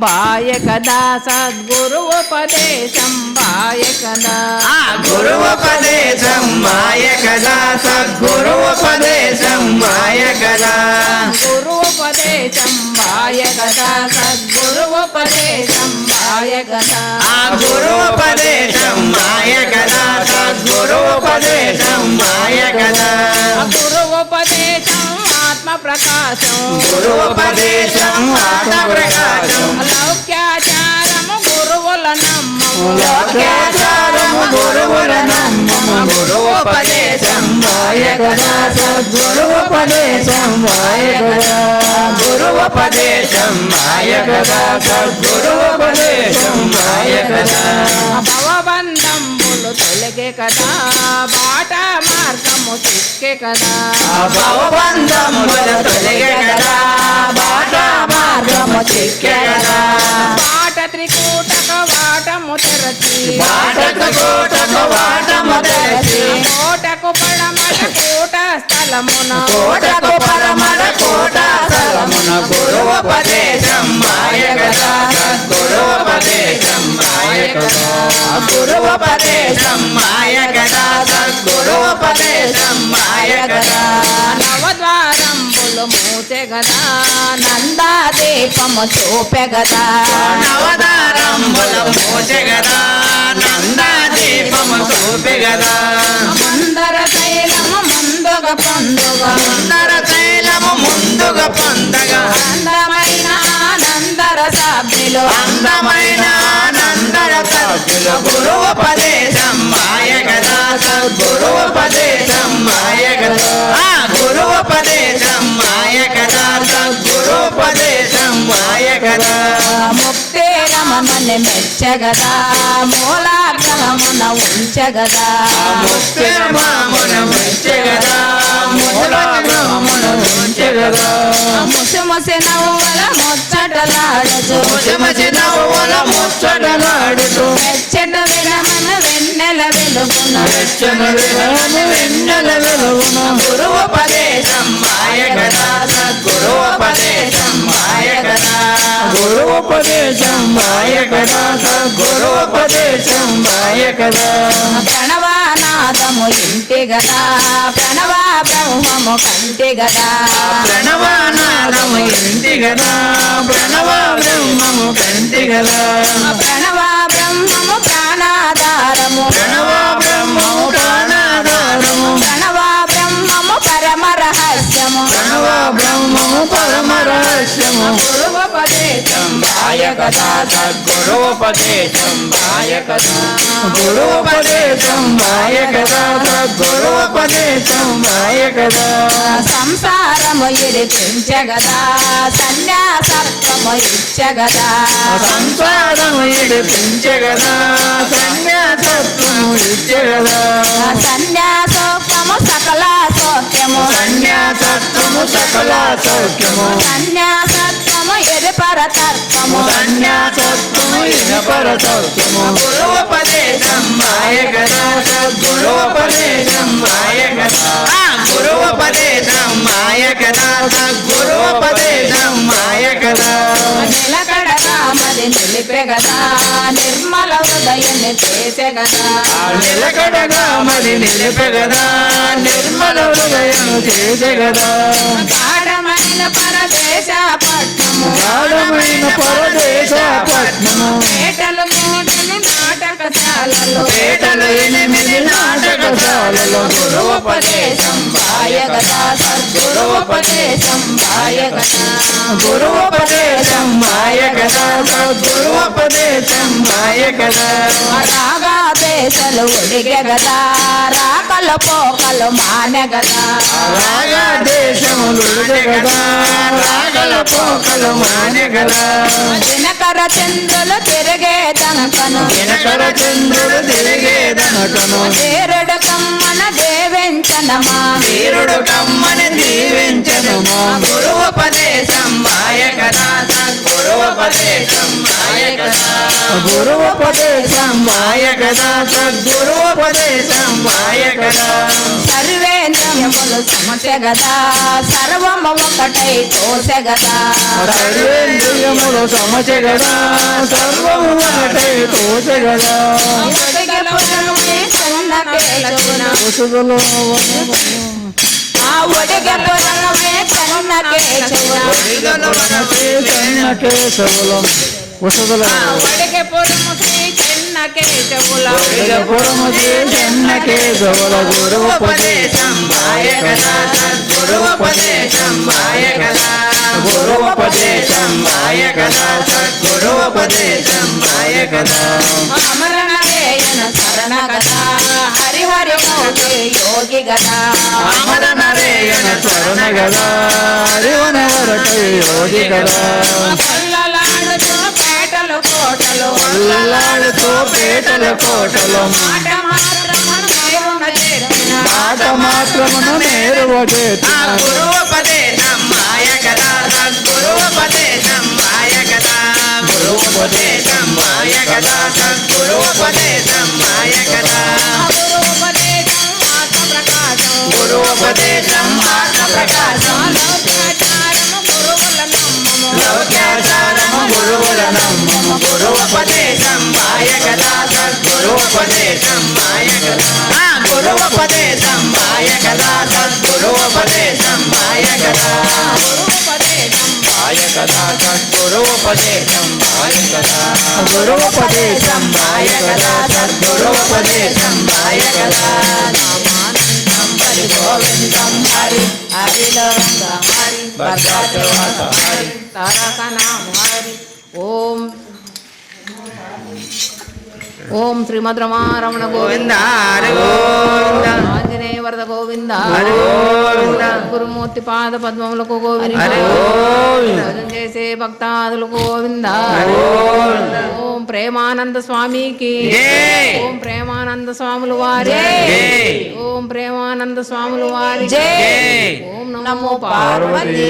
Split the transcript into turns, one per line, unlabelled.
బాయ కదా సద్గురుపదేశం బాయ కదా
ఆ గురువుపదేశం మాయ కదా సద్గురువుపదేశం మాయ కదా
గురుపదేశం బాయ కదా సద్గురుపదేశం బాయ కదా
ఆ గురువుపదేశం మాయ కదా
ఆత్మ ప్రకాశం
గురువుపదేశం ఆత్మ ప్రకాశం.
లౌక్యాచారము గురువుల నమ్మము.
గురువుల నమ్మము. గురువుపదేశం మాయ కదా సద్గురువుపదేశం మాయ కదా గురువుపదేశం మాయ కదా
భవబంధంబులు తొలగే కదా బాట మార్గము చిక్కే కదా
ఆ భవబంధముల తొలగే కదా బాట మార్గము చిక్కే కదా
బాట త్రికూటక వాటము తెరచి
కోటకు వాటము తెరచి
కోటకు పడమట కోట స్థలమున
కోటకు పరమడ కోట స్థలమున గురువపదేశం మాయ కదా మాయ కదా మాయ
నవద్వారంబులు మూసె గదా నందా దీపము చూపె గదా
నవదారంబుల మోసె గదా నందా దీపము చూపి గదా
మందర శైలము ముందుగ పొందుగ.
సుందర తైలము ముందుగా పొందగా.
అందమైన ఆనందర సాబ్నిలో
అందమైన ఆనందర సద్గురు గురువుపదేశం
మని మెచ్చగదా? మూలాగ్రహమున ఉంచగదా?
ముఖ్యమామున
నవ్వుల ముచ్చటలాడచు
ముసిమసి నవ్వుల ముచ్చటలాడుతూ
మెచ్చట విరమన వెన్నెల వెలుగున.
వెచ్చని విరహము వెన్నెల వెలుగున గురువుపదేశం మాయ కదా సద్గురువుపదేశం మాయ గురువుపదేశం మాయ కదా సద్గురువుపదేశం మాయ కదా.
ప్రణవానాదము ఇంటి గదా ప్రణవా బ్రహ్మము కంటి గదా.
ప్రణవానాదము ఇంటి కదా ప్రణవ బ్రహ్మము కంటి కదా
ప్రణవా బ్రహ్మము ప్రాణాధారము.
ప్రణవ బ్రహ్మము ప్రాణాధారము.
ప్రణవా బ్రహ్మము పరమ రహస్యము.
ప్రణవ బ్రహ్మము పరమ రహస్యము. మాయ కదా సద్గురుపదేశం మాయ కదా గురుపదేశం మాయ కదా సద్గురుపదేశం మాయ కదా
సంసారము ఇరిపించగదా సన్యాసత్వము ఇచ్చగదా
సంసారము ఇడిపించగదా సన్యాసత్వము ఇచ్చగదా
సన్యాసోక్తము సకల సౌఖ్యము
సన్యాసత్వము సకల సౌఖ్యము
సన్యాసత్వము ఎరుపర తర్కము
సన్యాసత్వము ఇనపర సౌఖ్యము గురువుపదేశం మాయ కదా సద్గురువుపదేశం మాయ కదా గురువుపదేశం మాయ కదా సద్గురువుపదేశం మాయ కదా
నిలకడగా మరి నిలిపే గదా నిర్మల హృదయాన్ని చేసే గదా
నిలకడగా మరి నిలిపెగదా నిర్మల హృదయం చేసే కదా
గాఢమైన పరదేశ పట్నము
గాఢమైన పరదేశ పట్నము.
పేటలు మూటలు నాటకశాలలు.
పేటలు ఎనిమిది నాటకశాలలో.
గురువుపదేశం సద్గురువుపదేశం
గురువుపదేశం
రాగా దేశలు ఒడిగే గదా. రాకలు పోకలు మానె గదా.
రాగా దేశములు పోకలు మానే కదా
దినకర చంద్రులు తిరిగే తనకను
దినకర చంద్రుడు తిరిగేదనకను
తేరుడు కమ్మన దేవించనమా.
వీరుడు కమ్మని దీవించను మా గురువుపదేశం మాయ కదా గురువుపదేశం మాయ కదా గురువుపదేశం మాయ కదా సద్గురువుపదేశం మాయ కదా
సర్వేంద్రము
ఇంద్రియములు సమసెగదా సర్వము ఒకటై తోసెగదా.
సర్వేంద్రియములు సమచెగదా సర్వము ఒకటై. వసుదలో
ఆ
వడికి పురము శ్రీ చెన్న కేశవుల
పురమతి చెన్నకే సబల గురువుపదేశం
మాయకదా
గురువుపదేశం మాయకదా గురువుపదేశం మాయకదా గురువుపదేశం మాయకదా
అమరనరేయన శరణ గదా హరిహరి యోగి గదా
అమర నరేయన శరణ గదా హరివన యోగి
పేటలు కోటలు
ఉల్లాడుతో పేటల కోటలో
మాట మాత్రమును చేసిన
మాట మాత్రమును నేరువగేతి
గురువుపదేశం సద్గురువుపదేశం మాయకదా గురువుపదేశం మాయకదా సద్గురువుపదేశం మాయకదా
గురుపదేశం
సద్గురువుపదేశం మాయకదా ఆ గురువుపదేశం మాయకదా సద్గురువుపదేశం మాయకదా
గురుపదేశం
మాయ కదా మాయకదా
మాయ మాయకదా సద్గురువుపదేశం మాయకదా నామానందం హరి గోవిందం హరి హరిలో హరి భద్రాచలం హరి
తారక నామ హరి ఓం ఓం శ్రీమద్ రమారమణ గోవింద. ఆంజనేయ వరద గోవింద. గురుమూర్తి పాద పద్మములకు గోవింద. చేసే భక్తాదులకు గోవింద. ఓం ప్రేమానంద స్వామికి. ఓం ప్రేమానంద స్వాములు వారి. ఓం ప్రేమానంద స్వాములు వారి. ఓం నమో
నమో
పార్వతీ